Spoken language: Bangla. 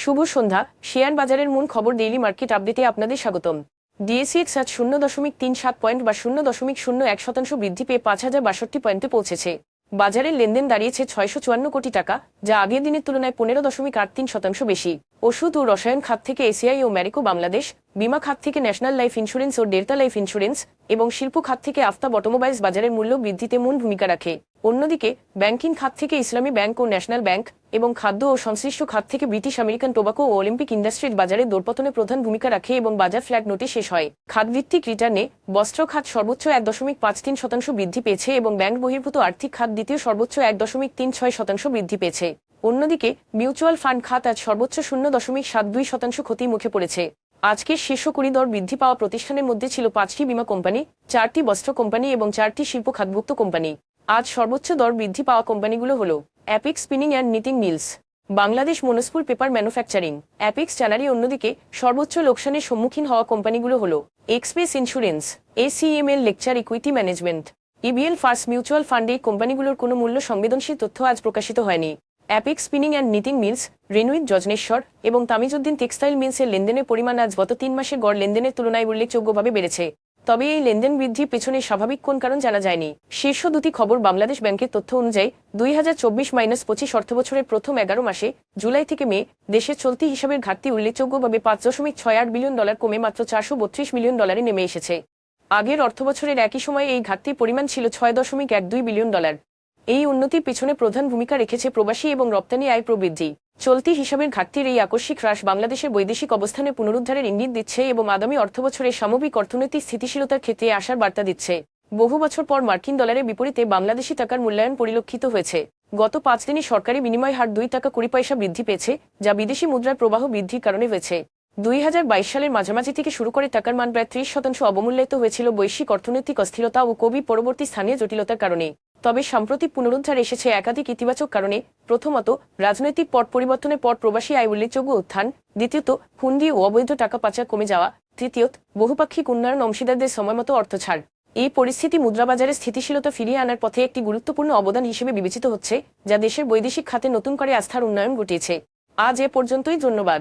শুভ সন্ধ্যা। শেয়ার বাজারের মূল খবর ডেইলি মার্কেট আপডেটে আপনাদের স্বাগতম। ডিএসিএক্স আজ শূন্য দশমিক তিন সাত পয়েন্ট বা শূন্য দশমিক শূন্য এক শতাংশ বৃদ্ধি পেয়ে পাঁচ হাজার বাষট্টি পয়েন্টে পৌঁছেছে। বাজারের লেনদেন দাঁড়িয়েছে ছয়শো চুয়ান্ন কোটি টাকা, যা আগের দিনের তুলনায় পনেরো দশমিক আট তিন শতাংশ বেশি। ওষুধ ও রসায়ন খাত থেকে এসিআই ও ম্যারিকো বাংলাদেশ, বিমা খাত থেকে ন্যাশনাল লাইফ ইন্স্যুরেন্স ও ডেল্টা লাইফ ইন্স্যুরেন্স এবং শিল্প খাত থেকে আফতাব অটোমোবাইলস বাজারের মূল্য বৃদ্ধিতে মূল ভূমিকা রাখে। অন্যদিকে, ব্যাংকিং খাত থেকে ইসলামী ব্যাংক ও ন্যাশনাল ব্যাংক এবং খাদ্য ও সংশ্লিষ্ট খাত থেকে ব্রিটিশ আমেরিকান টোবাকো ও অলিম্পিক ইন্ডাস্ট্রির বাজারে দরপতনে প্রধান ভূমিকা রাখে এবং বাজার ফ্ল্যাগ নোটে শেষ হয়। খাতভিত্তিক রিটার্নে বস্ত্র খাত সর্বোচ্চ এক দশমিক পাঁচ তিন শতাংশ বৃদ্ধি পেয়েছে এবং ব্যাংক বহির্ভূত আর্থিক খাত দ্বিতীয় সর্বোচ্চ এক দশমিক তিন ছয় শতাংশ বৃদ্ধি পেয়েছে। অন্যদিকে, মিউচুয়াল ফান্ড খাত আজ সর্বোচ্চ শূন্য দশমিক সাত দুই শতাংশ ক্ষতি মুখে পড়েছে। আজকের শীর্ষ কুড়ি দর বৃদ্ধি পাওয়া প্রতিষ্ঠানের মধ্যে ছিল পাঁচটি বীমা কোম্পানি, চারটি বস্ত্র কোম্পানি এবং চারটি শিল্প খাতভুক্ত কোম্পানি। আজ সর্বোচ্চ দর বৃদ্ধি পাওয়া কোম্পানিগুলো হল Apex spinning and knitting mills Bangladesh মনস্পুর paper manufacturing. Apex tannery অন্যদিকে সর্বোচ্চ লোকসানের সম্মুখীন হওয়া কোম্পানিগুলো হল express insurance ACML lecture equity management EBL first mutual ফান্ডে এই কোম্পানিগুলোর কোনো মূল্য সংবেদনশীল তথ্য আজ প্রকাশিত হয়নি। Apex spinning and knitting mills Renwick Jajneswar এবং তামিজউদ্দিন টেক্সটাইল মিলসের লেনদেনের পরিমাণ আজ গত তিন মাসে গড় লেনদেনের তুলনায় উল্লেখযোগ্যভাবে বেড়েছে। তবে এই লেনদেন বৃদ্ধির পেছনে স্বাভাবিক কোন কারণ জানা যায়নি। শীর্ষ দুটি খবর বাংলাদেশ ব্যাংকের তথ্য অনুযায়ী, দুই হাজার চব্বিশ মাইনাস পঁচিশ অর্থবছরের প্রথম এগারো মাসে জুলাই থেকে মে দেশের চলতি হিসাবের ঘাটতি উল্লেখযোগ্যভাবে পাঁচ দশমিক ছয় আট বিলিয়ন ডলার কমে মাত্র চারশো বত্রিশ মিলিয়ন ডলারে নেমে এসেছে। আগের অর্থবছরের একই সময়ে এই ঘাটতির পরিমাণ ছিল ছয় দশমিক এক দুই বিলিয়ন ডলার। এই উন্নতির পিছনে প্রধান ভূমিকা রেখেছে প্রবাসী এবং রপ্তানি আয় প্রবৃদ্ধি। চলতি হিসাবের ঘাটতির এই আকস্মিক হ্রাস বাংলাদেশের বৈদেশিক অবস্থানে পুনরুদ্ধারের ইঙ্গিত দিচ্ছে এবং আগামী অর্থবছরে সামগ্রিক অর্থনৈতিক স্থিতিশীলতার ক্ষেত্রে আসার বার্তা দিচ্ছে। বহু বছর পর মার্কিন ডলারের বিপরীতে বাংলাদেশি টাকার মূল্যায়ন পরিলক্ষিত হয়েছে। গত পাঁচ দিনে সরকারি বিনিময় হার দুই টাকা কুড়ি পয়সা বৃদ্ধি পেয়েছে, যা বিদেশি মুদ্রার প্রবাহ বৃদ্ধির কারণে হয়েছে। দুই হাজার বাইশ সালের মাঝামাঝি থেকে শুরু করে টাকার মান প্রায় ত্রিশ শতাংশ অবমূল্যায়িত হয়েছিল বৈশ্বিক অর্থনৈতিক অস্থিরতা ও কোভিড পরবর্তী স্থানীয় জটিলতার কারণে। তবে সাম্প্রতিক পুনরুদ্ধার এসেছে একাধিক ইতিবাচক কারণে। প্রথমত, রাজনৈতিক পট পরিবর্তনের পর প্রবাসী আয় উল্লেখযোগ্য উত্থান। দ্বিতীয়ত হুন্ডি ও অবৈধ টাকা পাচার কমে যাওয়া। তৃতীয়ত, বহুপাক্ষিক উন্নয়ন অংশীদারদের সময়মতো অর্থ ছাড়। এই পরিস্থিতি মুদ্রাবাজারে স্থিতিশীলতা ফিরিয়ে আনার পথে একটি গুরুত্বপূর্ণ অবদান হিসেবে বিবেচিত হচ্ছে, যা দেশের বৈদেশিক খাতে নতুন করে আস্থার উন্নয়ন ঘটিয়েছে। আজ এ পর্যন্তই, ধন্যবাদ।